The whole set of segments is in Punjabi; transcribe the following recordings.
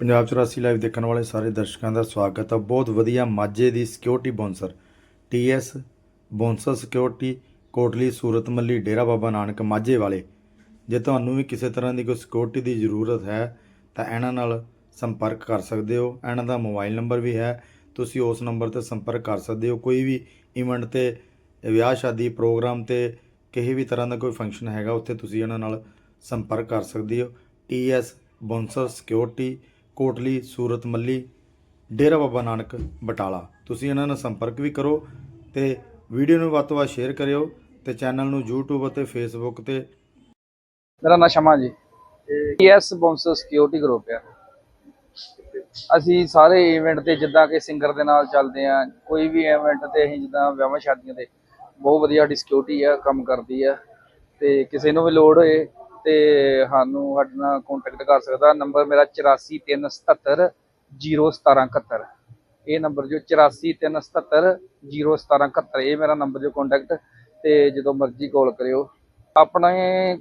ਪੰਜਾਬ 84 ਲਾਈਵ ਦੇਖਣ ਵਾਲੇ ਸਾਰੇ ਦਰਸ਼ਕਾਂ ਦਾ ਸਵਾਗਤ ਹੈ ਬਹੁਤ ਵਧੀਆ ਮਾਝੇ ਦੀ security bouncer TS bouncer security Kotli, Surat Malli, Dera Baba Nanak, ਮਾਝੇ ਵਾਲੇ। ਜੇ ਤੁਹਾਨੂੰ ਵੀ ਕਿਸੇ ਤਰ੍ਹਾਂ ਦੀ ਕੋਈ ਸਿਕਿਉਰਿਟੀ ਦੀ ਜ਼ਰੂਰਤ ਹੈ, ਤਾਂ ਇਹਨਾਂ ਨਾਲ ਸੰਪਰਕ ਕਰ ਸਕਦੇ ਹੋ। ਇਹਨਾਂ ਦਾ ਮੋਬਾਈਲ ਨੰਬਰ ਵੀ ਹੈ। ਤੁਸੀਂ ਉਸ ਨੰਬਰ ਤੇ ਸੰਪਰਕ ਕਰ ਸਕਦੇ ਹੋ। ਕੋਈ ਵੀ ਇਵੈਂਟ ਤੇ, ਵਿਆਹ ਸ਼ਾਦੀ ਪ੍ਰੋਗਰਾਮ ਤੇ ਕਿਸੇ ਵੀ ਤਰ੍ਹਾਂ ਦਾ ਕੋਈ ਫੰਕਸ਼ਨ ਹੈਗਾ, ਉੱਥੇ ਤੁਸੀਂ ਇਹਨਾਂ ਨਾਲ ਸੰਪਰਕ ਕਰ ਸਕਦੇ ਹੋ। TS bouncer security Kotli, Surat Malli, Dera Baba Nanak, Batala. ਤੁਸੀਂ ਇਹਨਾਂ ਨਾਲ ਸੰਪਰਕ ਵੀ ਕਰੋ ਤੇ ਵੀਡੀਓ ਨੂੰ ਵੱਧ ਤੋਂ ਵੱਧ ਸ਼ੇਅਰ ਕਰਿਓ ਤੇ ਚੈਨਲ ਨੂੰ YouTube ਅਤੇ Facebook ਤੇ ਮੇਰਾ ਨਾਂ ਸ਼ਮਾ ਜੀ। ਪੀਐਸ ਬੌਂਸਰ ਸਿਕਿਉਰਿਟੀ ਗਰੁੱਪ ਆ। ਅਸੀਂ ਸਾਰੇ ਇਵੈਂਟ ਤੇ ਜਿੱਦਾਂ ਕਿ ਸਿੰਗਰ ਦੇ ਨਾਲ ਚੱਲਦੇ ਆ ਕੋਈ ਵੀ ਇਵੈਂਟ ਤੇ ਅਸੀਂ ਜਿੱਦਾਂ ਵਿਆਹਾਂ ਸ਼ਾਦੀਆਂ ਤੇ ਬਹੁਤ ਵਧੀਆ ਸਾਡੀ ਸਿਕਿਉਰਿਟੀ ਆ, ਕੰਮ ਕਰਦੀ ਆ ਤੇ ਕਿਸੇ ਨੂੰ ਵੀ ਲੋੜ ਹੋਏ ਤੇ ਸਾਨੂੰ ਸਾਡੇ ਨਾਲ ਕੰਟੈਕਟ ਕਰ ਸਕਦਾ। ਨੰਬਰ ਮੇਰਾ 843770 01771 ਇਹ ਨੰਬਰ ਜੋ 843770 ਇਹ ਮੇਰਾ ਨੰਬਰ ਜੋ ਕੰਟੈਕਟ ਤੇ ਜਦੋਂ ਮਰਜ਼ੀ ਕਾਲ ਕਰਿਓ। ਆਪਣੇ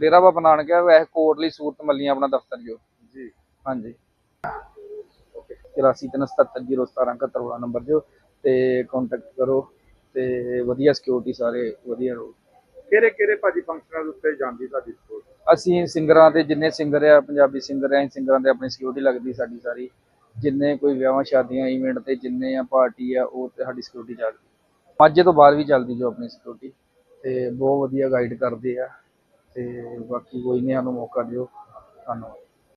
ਡੇਰਾ ਬਾਬਾ ਨਾਨਕ ਹੈ ਵੈਸੇ ਕੋਟਲੀ ਸੂਰਤ ਮੱਲੀਆਂ ਆਪਣਾ ਦਫ਼ਤਰ ਜੋ। ਜੀ। ਹਾਂਜੀ। 8437701771 ਵਾਲਾ ਨੰਬਰ ਜੋ ਤੇ ਕੰਟੈਕਟ ਕਰੋ। ਤੇ ਵਧੀਆ ਸਿਕਿਉਰਿਟੀ ਸਾਰੇ ਵਧੀਆ ਰਹੋ। ਕਿਹੜੇ ਕਿਹੜੇ ਭਾਜੀ ਫੰਕਸ਼ਨਾਂ ਦੇ ਉੱਤੇ ਜਾਂਦੀ ਤੁਹਾਡੀ ਸਪੋਰਟ ਅਸੀਂ ਸਿੰਗਰਾਂ ਦੇ ਜਿੰਨੇ ਸਿੰਗਰ ਆ, ਪੰਜਾਬੀ ਸਿੰਗਰ ਆ ਅਸੀਂ ਸਿੰਗਰਾਂ ਦੇ ਆਪਣੀ ਸਿਕਿਉਰਿਟੀ ਲੱਗਦੀ ਸਾਡੀ ਸਾਰੀ। ਜਿੰਨੇ ਕੋਈ ਵਿਆਹਾਂ ਸ਼ਾਦੀਆਂ ਇਵੈਂਟ ਤੇ ਜਿੰਨੇ ਆ ਪਾਰਟੀ ਆ, ਉਹ ਤੇ ਸਾਡੀ ਸਿਕਿਉਰਿਟੀ ਚੱਲਦੀ। ਮਾਝੇ ਤੋਂ ਬਾਹਰ ਵੀ ਚੱਲਦੀ ਜੋ ਆਪਣੀ ਸਿਕਿਉਰਿਟੀ ਤੇ ਬਹੁਤ ਵਧੀਆ ਗਾਈਡ ਕਰਦੇ ਆ। ਤੇ ਬਾਕੀ ਕੋਈ ਨਹੀਂ, ਸਾਨੂੰ ਮੌਕਾ ਦਿਓ। ਧੰਨਵਾਦ।